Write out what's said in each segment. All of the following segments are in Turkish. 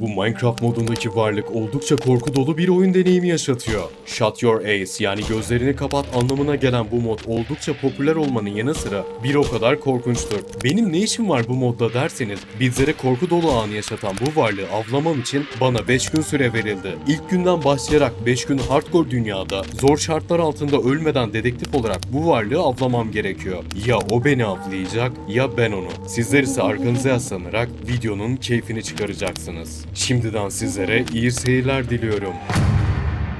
Bu Minecraft modundaki varlık oldukça korku dolu bir oyun deneyimi yaşatıyor. Shut your eyes yani gözlerini kapat anlamına gelen bu mod oldukça popüler olmanın yanı sıra bir o kadar korkunçtur. Benim ne işim var bu modda derseniz bizlere korku dolu anı yaşatan bu varlığı avlamam için bana 5 gün süre verildi. İlk günden başlayarak 5 gün hardcore dünyada zor şartlar altında ölmeden dedektif olarak bu varlığı avlamam gerekiyor. Ya o beni avlayacak ya ben onu. Sizler ise arkanıza yaslanarak videonun keyfini çıkaracaksınız. Şimdiden sizlere iyi seyirler diliyorum.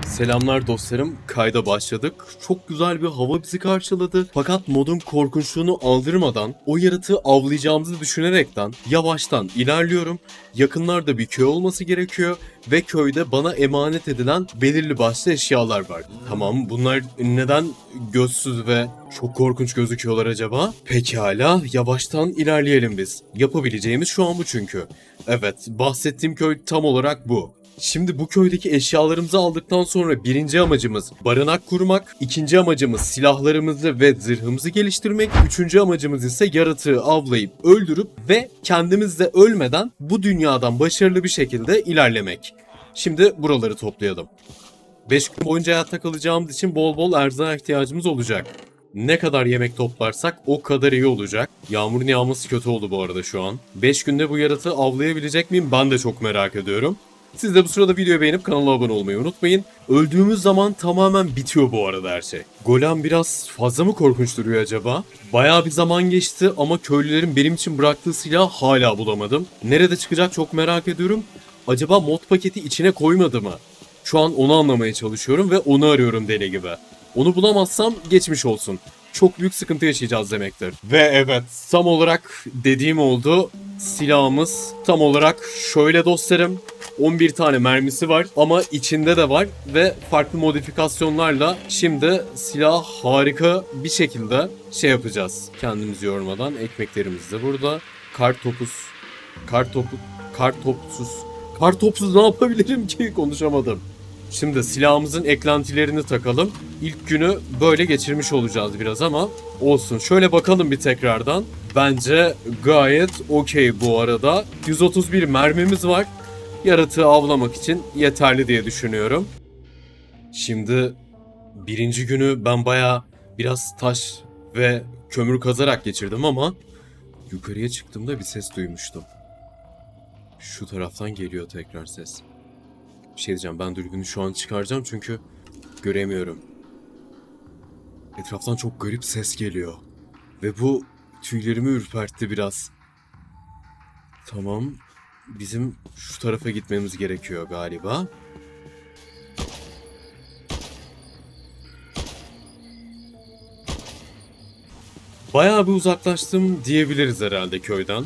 Selamlar dostlarım. Kayda başladık. Çok güzel bir hava bizi karşıladı. Fakat modun korkunçluğunu aldırmadan o yaratığı avlayacağımızı düşünerekten yavaştan ilerliyorum. Yakınlarda bir köy olması gerekiyor ve köyde bana emanet edilen belirli başlı eşyalar var. Tamam bunlar neden gözsüz ve çok korkunç gözüküyorlar acaba? Pekala yavaştan ilerleyelim biz. Yapabileceğimiz şu an bu çünkü. Evet bahsettiğim köy tam olarak bu. Şimdi bu köydeki eşyalarımızı aldıktan sonra birinci amacımız barınak kurmak, ikinci amacımız silahlarımızı ve zırhımızı geliştirmek, üçüncü amacımız ise yaratığı avlayıp öldürüp ve kendimiz de ölmeden bu dünyadan başarılı bir şekilde ilerlemek. Şimdi buraları toplayalım. 5 gün boyunca hayatta kalacağımız için bol bol erzağa ihtiyacımız olacak. Ne kadar yemek toplarsak o kadar iyi olacak. Yağmurun yağması kötü oldu bu arada şu an. 5 günde bu yaratığı avlayabilecek miyim ben de çok merak ediyorum. Siz de bu sırada videoyu beğenip kanala abone olmayı unutmayın. Öldüğümüz zaman tamamen bitiyor bu arada her şey. Golem biraz fazla mı korkunç duruyor acaba? Bayağı bir zaman geçti ama köylülerin benim için bıraktığı silahı hala bulamadım. Nerede çıkacak çok merak ediyorum. Acaba mod paketi içine koymadı mı? Şu an onu anlamaya çalışıyorum ve onu arıyorum deli gibi. Onu bulamazsam geçmiş olsun. Çok büyük sıkıntı yaşayacağız demektir. Ve evet tam olarak dediğim oldu. Silahımız tam olarak şöyle dostlarım. 11 tane mermisi var ama içinde de var ve farklı modifikasyonlarla şimdi silah harika bir şekilde şey yapacağız. Kendimizi yormadan ekmeklerimiz de burada. Kar topuz, kar topu, kar topsuz, kar topsuz ne yapabilirim ki konuşamadım. Şimdi silahımızın eklentilerini takalım. İlk günü böyle geçirmiş olacağız biraz ama olsun. Şöyle bakalım bir tekrardan. Bence gayet okey bu arada. 131 mermimiz var. Yaratığı avlamak için yeterli diye düşünüyorum. Şimdi birinci günü ben baya biraz taş ve kömür kazarak geçirdim ama yukarıya çıktığımda bir ses duymuştum. Şu taraftan geliyor tekrar ses. Bir şey diyeceğim ben dürbünü şu an çıkaracağım çünkü göremiyorum. Etraftan çok garip ses geliyor. Ve bu tüylerimi ürpertti biraz. Tamam. Bizim şu tarafa gitmemiz gerekiyor galiba. Bayağı bir uzaklaştım diyebiliriz herhalde köyden.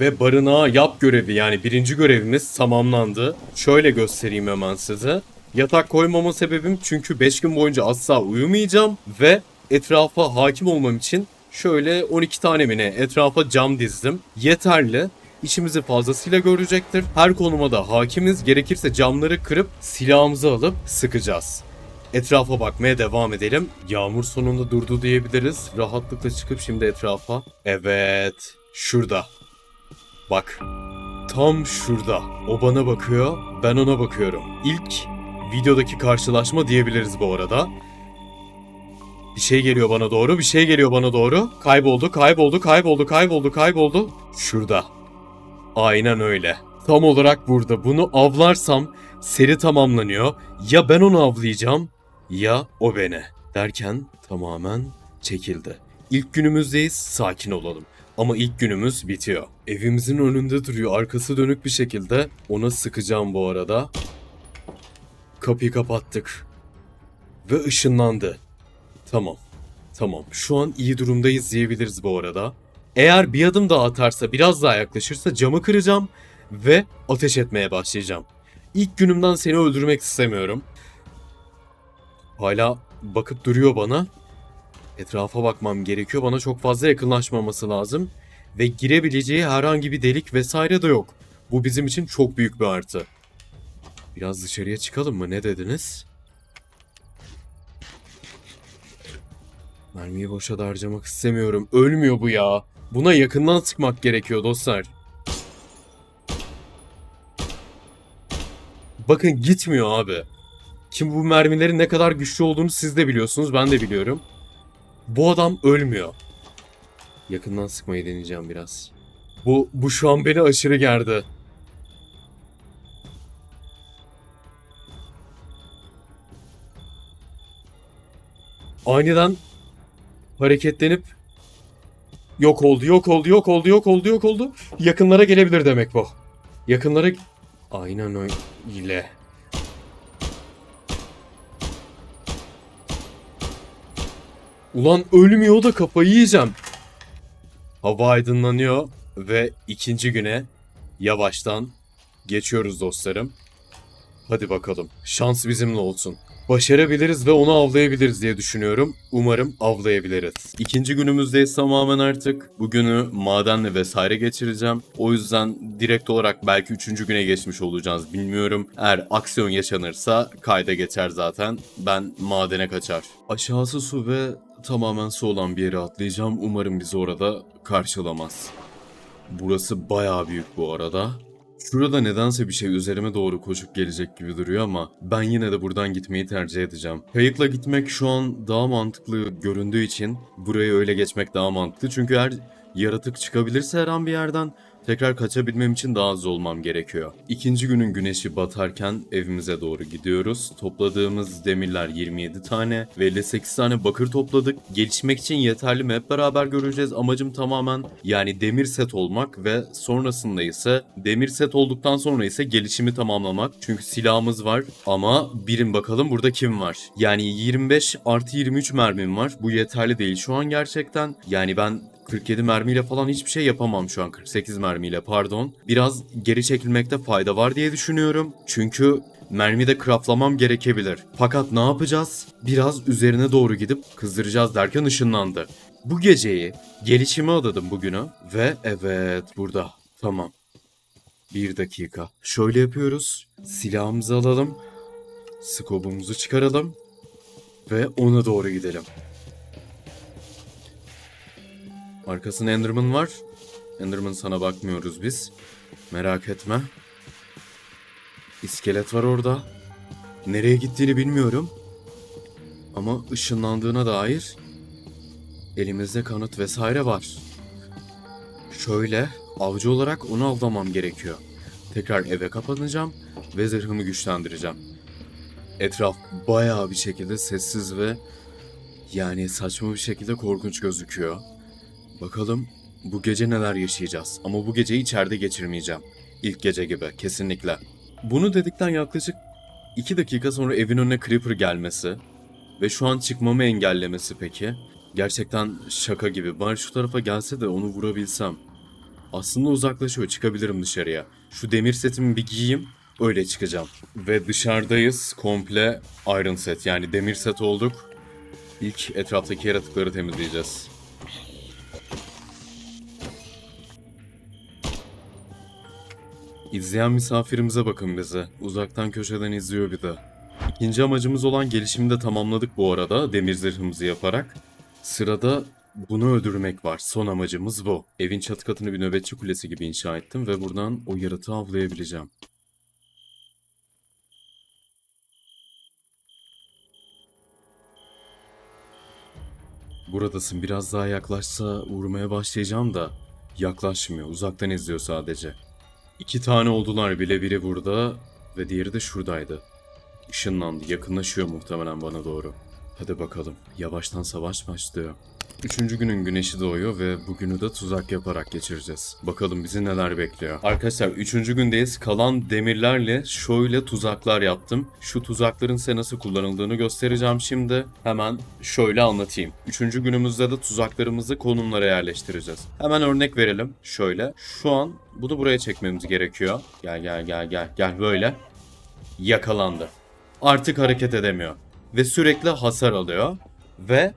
Ve barınağa yap görevi yani birinci görevimiz tamamlandı. Şöyle göstereyim hemen size. Yatak koymama sebebim çünkü 5 gün boyunca asla uyumayacağım ve etrafa hakim olmam için şöyle 12 tane mi etrafa cam dizdim. Yeterli. İşimizi fazlasıyla görecektir. Her konuma da hakimiz. Gerekirse camları kırıp silahımızı alıp sıkacağız. Etrafa bakmaya devam edelim. Yağmur sonunda durdu diyebiliriz. Rahatlıkla çıkıp şimdi etrafa. Evet. Şurada. Bak. Tam şurada. O bana bakıyor, ben ona bakıyorum. İlk videodaki karşılaşma diyebiliriz bu arada. Bir şey geliyor bana doğru, bir şey geliyor bana doğru. Kayboldu, kayboldu, kayboldu, kayboldu, kayboldu. Şurada. Aynen öyle. Tam olarak burada. Bunu avlarsam seri tamamlanıyor. Ya ben onu avlayacağım ya o beni. Derken tamamen çekildi. İlk günümüzdeyiz, sakin olalım. Ama ilk günümüz bitiyor. Evimizin önünde duruyor, arkası dönük bir şekilde. Ona sıkacağım bu arada. Kapıyı kapattık. Ve ışınlandı. Tamam. Tamam. Şu an iyi durumdayız diyebiliriz bu arada. Eğer bir adım daha atarsa, biraz daha yaklaşırsa camı kıracağım ve ateş etmeye başlayacağım. İlk günümden seni öldürmek istemiyorum. Hala bakıp duruyor bana. Etrafa bakmam gerekiyor. Bana çok fazla yakınlaşmaması lazım. Ve girebileceği herhangi bir delik vesaire de yok. Bu bizim için çok büyük bir artı. Biraz dışarıya çıkalım mı? Ne dediniz? Mermiyi boşa da harcamak istemiyorum. Ölmüyor bu ya. Buna yakından sıkmak gerekiyor dostlar. Bakın gitmiyor abi. Şimdi bu mermilerin ne kadar güçlü olduğunu siz de biliyorsunuz, ben de biliyorum. Bu adam ölmüyor. Yakından sıkmayı deneyeceğim biraz. Bu bu şu an beni aşırı gerdi. Aniden hareketlenip yok oldu, yok oldu, yok oldu, yok oldu, yok oldu. Yakınlara gelebilir demek bu. Yakınlara aynen öyle. Ulan ölmüyor da kafayı yiyeceğim. Hava aydınlanıyor ve ikinci güne yavaştan geçiyoruz dostlarım. Hadi bakalım. Şans bizimle olsun. Başarabiliriz ve onu avlayabiliriz diye düşünüyorum. Umarım avlayabiliriz. İkinci günümüzdeyiz tamamen artık. Bugünü madenle vesaire geçireceğim. O yüzden direkt olarak belki üçüncü güne geçmiş olacağız bilmiyorum. Eğer aksiyon yaşanırsa kayda geçer zaten. Ben madene kaçar. Aşağısı su ve tamamen su olan bir yere atlayacağım. Umarım bizi orada karşılamaz. Burası bayağı büyük bu arada. Şurada nedense bir şey üzerime doğru koşup gelecek gibi duruyor ama ben yine de buradan gitmeyi tercih edeceğim. Kayıkla gitmek şu an daha mantıklı göründüğü için burayı öyle geçmek daha mantıklı. Çünkü eğer yaratık çıkabilirse her an bir yerden tekrar kaçabilmem için daha hızlı olmam gerekiyor. İkinci günün güneşi batarken evimize doğru gidiyoruz. Topladığımız demirler 27 tane ve 58 tane bakır topladık. Gelişmek için yeterli mi hep beraber göreceğiz. Amacım tamamen yani demir set olmak ve sonrasında ise demir set olduktan sonra ise gelişimi tamamlamak. Çünkü silahımız var ama birin bakalım burada kim var? Yani 25 artı 23 mermim var. Bu yeterli değil şu an gerçekten. Yani ben 47 mermiyle falan hiçbir şey yapamam şu an 48 mermiyle pardon. Biraz geri çekilmekte fayda var diye düşünüyorum. Çünkü mermi de craftlamam gerekebilir. Fakat ne yapacağız? Biraz üzerine doğru gidip kızdıracağız derken ışınlandı. Bu geceyi gelişime adadım bugünü ve evet burada. Tamam. Bir dakika. Şöyle yapıyoruz. Silahımızı alalım. Skobumuzu çıkaralım. Ve ona doğru gidelim. Arkasında Enderman var. Enderman sana bakmıyoruz biz. Merak etme. İskelet var orada. Nereye gittiğini bilmiyorum. Ama ışınlandığına dair elimizde kanıt vesaire var. Şöyle avcı olarak onu avlamam gerekiyor. Tekrar eve kapanacağım ve zırhımı güçlendireceğim. Etraf bayağı bir şekilde sessiz ve yani saçma bir şekilde korkunç gözüküyor. Bakalım bu gece neler yaşayacağız. Ama bu geceyi içeride geçirmeyeceğim. İlk gece gibi kesinlikle. Bunu dedikten yaklaşık 2 dakika sonra evin önüne Creeper gelmesi ve şu an çıkmamı engellemesi peki. Gerçekten şaka gibi. Bari şu tarafa gelse de onu vurabilsem. Aslında uzaklaşıyor. Çıkabilirim dışarıya. Şu demir setimi bir giyeyim. Öyle çıkacağım. Ve dışarıdayız. Komple iron set. Yani demir set olduk. İlk etraftaki yaratıkları temizleyeceğiz. İzleyen misafirimize bakın bize. Uzaktan köşeden izliyor bir de. İkinci amacımız olan gelişimi de tamamladık bu arada demir zırhımızı yaparak. Sırada bunu öldürmek var. Son amacımız bu. Evin çatı katını bir nöbetçi kulesi gibi inşa ettim ve buradan o yaratığı avlayabileceğim. Buradasın biraz daha yaklaşsa vurmaya başlayacağım da yaklaşmıyor. Uzaktan izliyor sadece. İki tane oldular bile biri burada ve diğeri de şuradaydı. Işınlandı. Yakınlaşıyor muhtemelen bana doğru. Hadi bakalım. Yavaştan savaş başlıyor. Üçüncü günün güneşi doğuyor ve bugünü de tuzak yaparak geçireceğiz. Bakalım bizi neler bekliyor. Arkadaşlar üçüncü gündeyiz. Kalan demirlerle şöyle tuzaklar yaptım. Şu tuzakların size nasıl kullanıldığını göstereceğim şimdi. Hemen şöyle anlatayım. Üçüncü günümüzde de tuzaklarımızı konumlara yerleştireceğiz. Hemen örnek verelim. Şöyle. Şu an bunu buraya çekmemiz gerekiyor. Gel gel gel gel gel böyle. Yakalandı. Artık hareket edemiyor. Ve sürekli hasar alıyor. Ve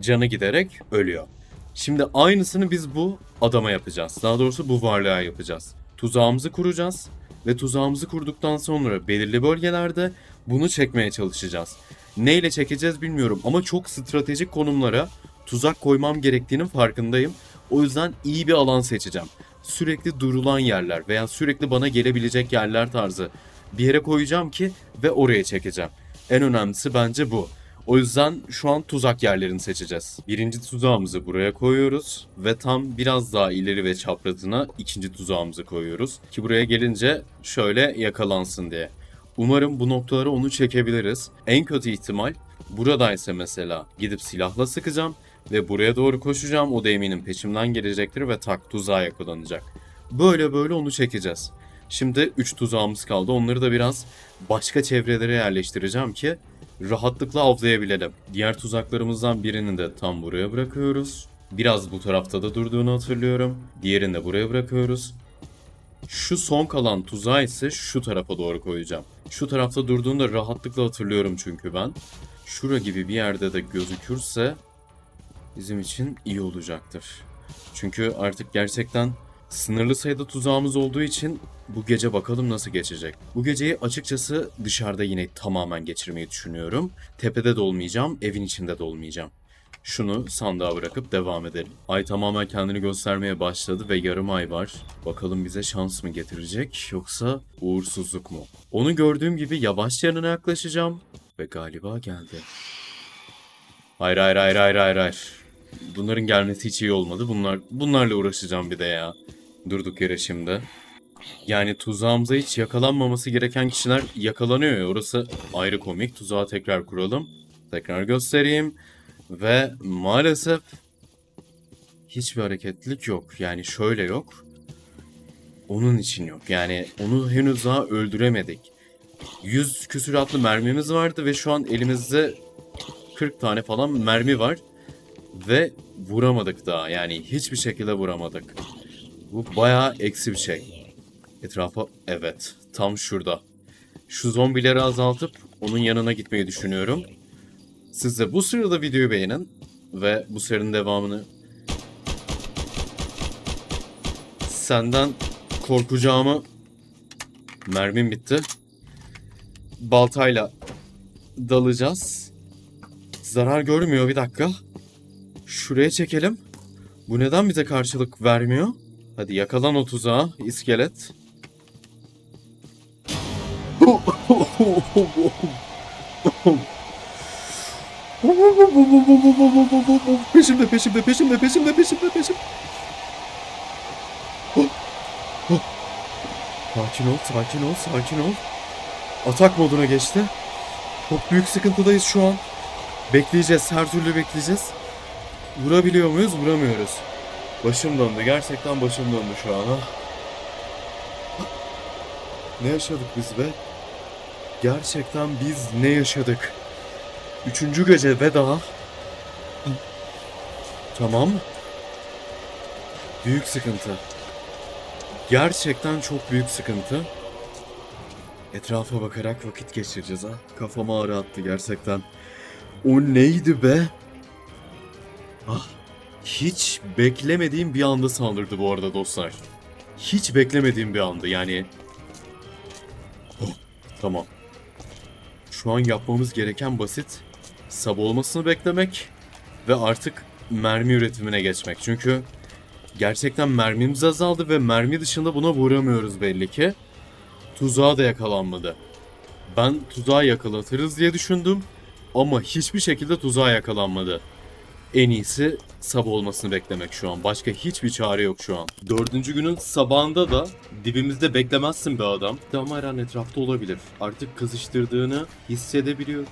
canı giderek ölüyor. Şimdi aynısını biz bu adama yapacağız. Daha doğrusu bu varlığa yapacağız. Tuzağımızı kuracağız ve tuzağımızı kurduktan sonra belirli bölgelerde bunu çekmeye çalışacağız. Neyle çekeceğiz bilmiyorum ama çok stratejik konumlara tuzak koymam gerektiğinin farkındayım. O yüzden iyi bir alan seçeceğim. Sürekli durulan yerler veya sürekli bana gelebilecek yerler tarzı bir yere koyacağım ki ve oraya çekeceğim. En önemlisi bence bu. O yüzden şu an tuzak yerlerini seçeceğiz. Birinci tuzağımızı buraya koyuyoruz ve tam biraz daha ileri ve çaprazına ikinci tuzağımızı koyuyoruz. Ki buraya gelince şöyle yakalansın diye. Umarım bu noktalara onu çekebiliriz. En kötü ihtimal buradaysa mesela gidip silahla sıkacağım ve buraya doğru koşacağım. O da eminim peşimden gelecektir ve tak tuzağa yakalanacak. Böyle böyle onu çekeceğiz. Şimdi 3 tuzağımız kaldı. Onları da biraz başka çevrelere yerleştireceğim ki rahatlıkla avlayabilelim. Diğer tuzaklarımızdan birini de tam buraya bırakıyoruz. Biraz bu tarafta da durduğunu hatırlıyorum. Diğerini de buraya bırakıyoruz. Şu son kalan tuzağı ise şu tarafa doğru koyacağım. Şu tarafta durduğunu da rahatlıkla hatırlıyorum çünkü ben. Şura gibi bir yerde de gözükürse bizim için iyi olacaktır. Çünkü artık gerçekten sınırlı sayıda tuzağımız olduğu için bu gece bakalım nasıl geçecek. Bu geceyi açıkçası dışarıda yine tamamen geçirmeyi düşünüyorum. Tepede de olmayacağım, evin içinde de olmayacağım. Şunu sandığa bırakıp devam edelim. Ay tamamen kendini göstermeye başladı ve yarım ay var. Bakalım bize şans mı getirecek yoksa uğursuzluk mu? Onu gördüğüm gibi yavaş yanına yaklaşacağım ve galiba geldi. Hayır hayır hayır hayır hayır hayır. Bunların gelmesi hiç iyi olmadı. Bunlar bunlarla uğraşacağım bir de ya. Durduk yere şimdi. Yani tuzağımıza hiç yakalanmaması gereken kişiler yakalanıyor ya. Orası ayrı komik. Tuzağı tekrar kuralım. Tekrar göstereyim. Ve maalesef hiçbir hareketlilik yok. Yani şöyle yok. Onun için yok. Yani onu henüz daha öldüremedik. 100 küsuratlı mermimiz vardı ve şu an elimizde 40 tane falan mermi var. Ve vuramadık daha. Yani hiçbir şekilde vuramadık. Bu bayağı eksi bir şey. Etrafa evet tam şurada. Şu zombileri azaltıp onun yanına gitmeyi düşünüyorum. Siz de bu sırada videoyu beğenin ve bu serinin devamını senden korkacağımı mermim bitti. Baltayla dalacağız. Zarar görmüyor bir dakika. Şuraya çekelim. Bu neden bize karşılık vermiyor? Hadi yakalan o tuzağı iskelet. Peşimde peşimde peşimde peşimde peşimde peşimde. Sakin ol sakin ol sakin ol. Atak moduna geçti. Çok büyük sıkıntıdayız şu an. Bekleyeceğiz her türlü bekleyeceğiz. Vurabiliyor muyuz? Vuramıyoruz. Başım döndü. Gerçekten başım döndü şu an. ha. Ne yaşadık biz be? Gerçekten biz ne yaşadık? Üçüncü gece ve daha. Tamam. Büyük sıkıntı. Gerçekten çok büyük sıkıntı. Etrafa bakarak vakit geçireceğiz ha. Kafama ağrı attı gerçekten. O neydi be? Ah, hiç beklemediğim bir anda saldırdı bu arada dostlar. Hiç beklemediğim bir anda yani. Oh, tamam. Şu an yapmamız gereken basit. Sab olmasını beklemek ve artık mermi üretimine geçmek. Çünkü gerçekten mermimiz azaldı ve mermi dışında buna vuramıyoruz belli ki. Tuzağa da yakalanmadı. Ben tuzağa yakalatırız diye düşündüm ama hiçbir şekilde tuzağa yakalanmadı. En iyisi sabah olmasını beklemek şu an. Başka hiçbir çare yok şu an. Dördüncü günün sabahında da dibimizde beklemezsin be adam. Ama etrafta olabilir. Artık kızıştırdığını hissedebiliyor.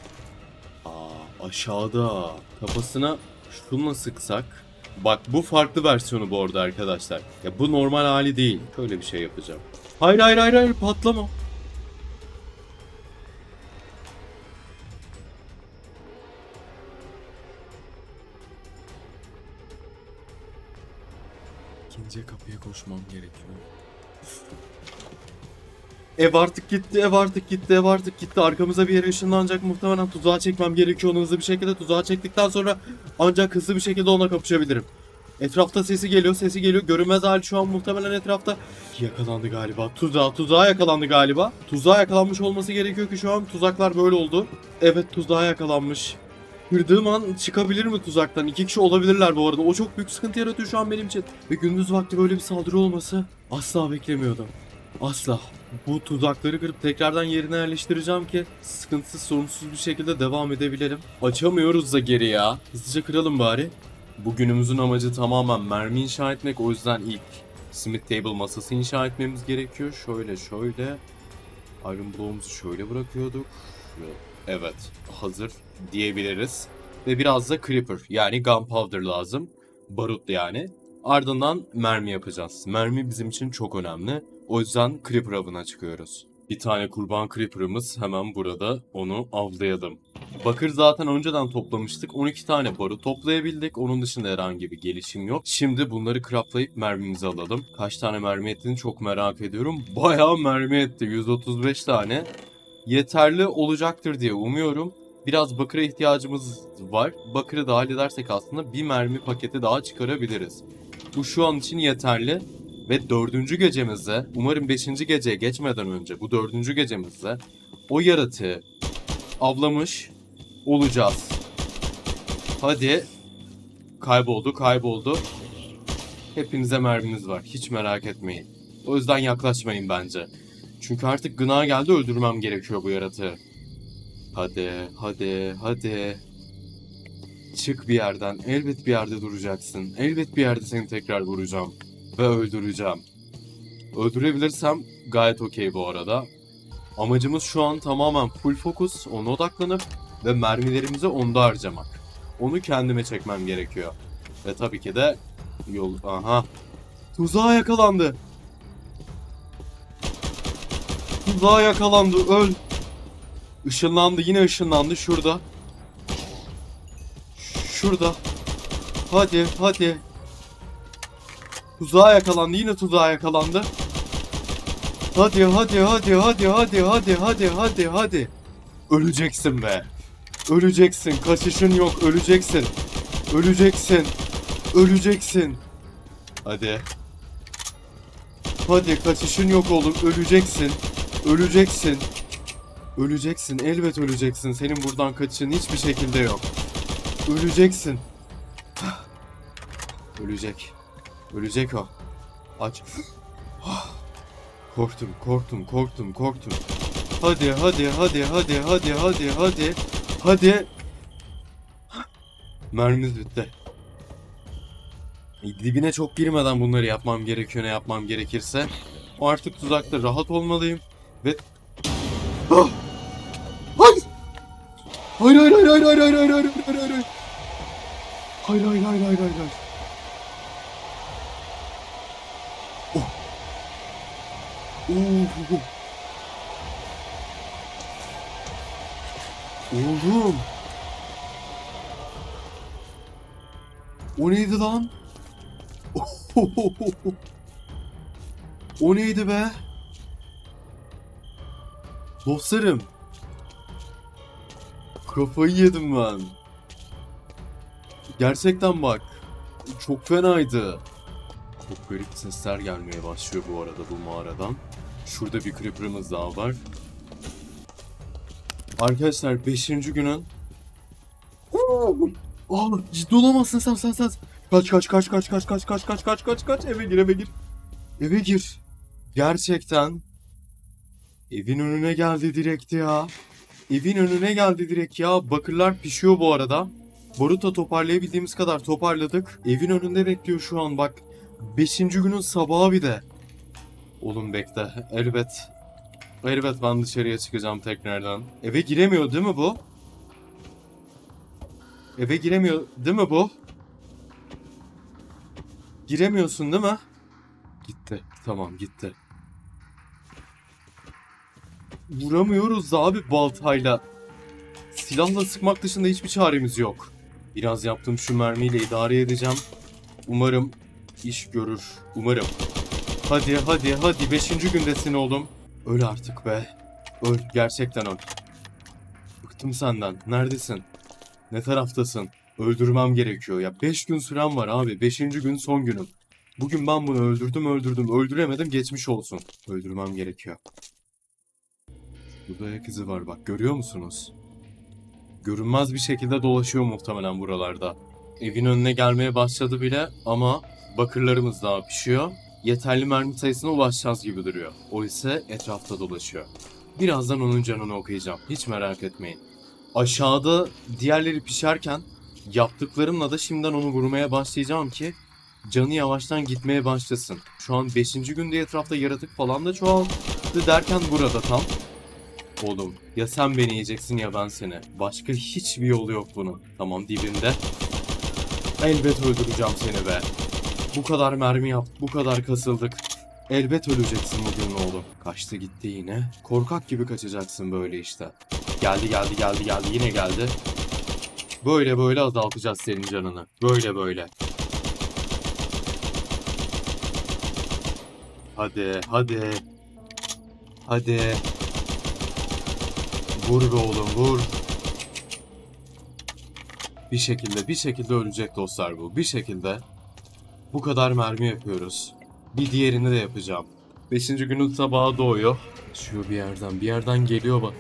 Aa aşağıda. Kafasına şunla sıksak. Bak bu farklı versiyonu bu arada arkadaşlar. Ya bu normal hali değil. Şöyle bir şey yapacağım. Hayır hayır hayır hayır patlama. Koşmam gerekiyor. Ev artık gitti, ev artık gitti, ev artık gitti. Arkamıza bir yere ışınlanacak muhtemelen tuzağa çekmem gerekiyor onu hızlı bir şekilde. Tuzağa çektikten sonra ancak hızlı bir şekilde ona kapışabilirim. Etrafta sesi geliyor, sesi geliyor. Görünmez hali şu an muhtemelen etrafta. Yakalandı galiba. Tuzağa, tuzağa yakalandı galiba. Tuzağa yakalanmış olması gerekiyor ki şu an tuzaklar böyle oldu. Evet tuzağa yakalanmış. Kırdığım an çıkabilir mi tuzaktan? İki kişi olabilirler bu arada. O çok büyük sıkıntı yaratıyor şu an benim için. Ve gündüz vakti böyle bir saldırı olması asla beklemiyordum. Asla. Bu tuzakları kırıp tekrardan yerine yerleştireceğim ki sıkıntısız sorunsuz bir şekilde devam edebilelim. Açamıyoruz da geri ya. Hızlıca kıralım bari. Bugünümüzün amacı tamamen mermi inşa etmek. O yüzden ilk Smith Table masası inşa etmemiz gerekiyor. Şöyle şöyle. Iron Bloom'u şöyle bırakıyorduk. Evet hazır diyebiliriz. Ve biraz da Creeper yani Gunpowder lazım. Barut yani. Ardından mermi yapacağız. Mermi bizim için çok önemli. O yüzden Creeper avına çıkıyoruz. Bir tane kurban Creeper'ımız hemen burada. Onu avlayalım. Bakır zaten önceden toplamıştık. 12 tane barut toplayabildik. Onun dışında herhangi bir gelişim yok. Şimdi bunları craftlayıp mermimizi alalım. Kaç tane mermi ettiğini çok merak ediyorum. Bayağı mermi etti. 135 tane. Yeterli olacaktır diye umuyorum. Biraz bakıra ihtiyacımız var. Bakırı da halledersek aslında bir mermi paketi daha çıkarabiliriz. Bu şu an için yeterli. Ve dördüncü gecemizde, umarım beşinci geceye geçmeden önce bu dördüncü gecemizde o yaratığı avlamış olacağız. Hadi. Kayboldu, kayboldu. Hepinize merminiz var. Hiç merak etmeyin. O yüzden yaklaşmayın bence. Çünkü artık gına geldi öldürmem gerekiyor bu yaratığı. Hadi, hadi, hadi. Çık bir yerden. Elbet bir yerde duracaksın. Elbet bir yerde seni tekrar vuracağım. Ve öldüreceğim. Öldürebilirsem gayet okey bu arada. Amacımız şu an tamamen full fokus, ona odaklanıp ve mermilerimizi onda harcamak. Onu kendime çekmem gerekiyor. Ve tabii ki de yol... Aha. Tuzağa yakalandı. Tuzağa yakalandı. Öl. Işınlandı. Yine ışınlandı. Şurada. Şurada. Hadi. Hadi. Tuzağa yakalandı. Yine tuzağa yakalandı. Hadi hadi hadi hadi hadi hadi hadi hadi hadi. Öleceksin be. Öleceksin. Kaçışın yok. Öleceksin. Öleceksin. Öleceksin. Hadi. Hadi kaçışın yok oğlum. Öleceksin. Öleceksin. Öleceksin. Elbet öleceksin. Senin buradan kaçışın hiçbir şekilde yok. Öleceksin. Ölecek. Ölecek o. Aç. Korktum, korktum, korktum, korktum. Hadi, hadi, hadi, hadi, hadi, hadi, hadi. Hadi. Mermimiz bitti. Dibine çok girmeden bunları yapmam gerekiyor ne yapmam gerekirse. O artık tuzakta rahat olmalıyım. Ve... Ah! Hayır! Hayır hayır hayır hayır hayır hayır hayır hayır hayır hayır hayır Hayır hayır hayır hayır hayır hayır Oh! Oh! Oğlum! O neydi lan? O neydi be? Dostlarım. Kafayı yedim ben. Gerçekten bak. Çok fenaydı. Çok garip sesler gelmeye başlıyor bu arada bu mağaradan. Şurada bir creeper'ımız daha var. Arkadaşlar 5. günün Aa, ciddi olamazsın sen sen sen. Kaç kaç kaç kaç kaç kaç kaç kaç kaç kaç kaç eve gir eve gir. Eve gir. Gerçekten evin önüne geldi direkt ya. Evin önüne geldi direkt ya. Bakırlar pişiyor bu arada. Boruta toparlayabildiğimiz kadar toparladık. Evin önünde bekliyor şu an bak. Beşinci günün sabahı bir de. Oğlum bekle. Elbet. Elbet ben dışarıya çıkacağım tekrardan. Eve giremiyor değil mi bu? Eve giremiyor değil mi bu? Giremiyorsun değil mi? Gitti. Tamam gitti. Vuramıyoruz abi baltayla. Silahla sıkmak dışında hiçbir çaremiz yok. Biraz yaptığım şu mermiyle idare edeceğim. Umarım iş görür. Umarım. Hadi hadi hadi. Beşinci gündesin oğlum. Öl artık be. Öl. Gerçekten öl. Bıktım senden. Neredesin? Ne taraftasın? Öldürmem gerekiyor. Ya 5 gün süren var abi. 5. gün son günüm. Bugün ben bunu öldürdüm öldürdüm. Öldüremedim geçmiş olsun. Öldürmem gerekiyor. Burada ayak izi var bak görüyor musunuz? Görünmez bir şekilde dolaşıyor muhtemelen buralarda. Evin önüne gelmeye başladı bile ama bakırlarımız daha pişiyor. Yeterli mermi sayısına ulaşacağız gibi duruyor. O ise etrafta dolaşıyor. Birazdan onun canını okuyacağım. Hiç merak etmeyin. Aşağıda diğerleri pişerken yaptıklarımla da şimdiden onu vurmaya başlayacağım ki canı yavaştan gitmeye başlasın. Şu an 5. günde etrafta yaratık falan da çoğaldı derken burada tam. Oğlum ya sen beni yiyeceksin ya ben seni. Başka hiçbir yolu yok bunun. Tamam dibinde. Elbet öldüreceğim seni be. Bu kadar mermi yap, bu kadar kasıldık. Elbet öleceksin bugün oğlum. Kaçtı gitti yine. Korkak gibi kaçacaksın böyle işte. Geldi geldi geldi geldi yine geldi. Böyle böyle azaltacağız senin canını. Böyle böyle. Hadi hadi. Hadi. Vur be oğlum vur. Bir şekilde bir şekilde ölecek dostlar bu. Bir şekilde. Bu kadar mermi yapıyoruz. Bir diğerini de yapacağım. Beşinci günün sabahı doğuyor. Şu bir yerden bir yerden geliyor bak.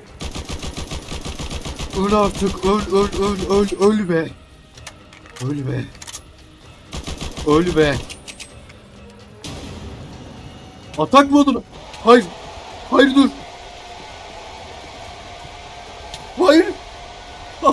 Öl artık öl öl öl öl öl be. Öl be. Öl be. Atak modunu. Hayır. Hayır dur. Hayır.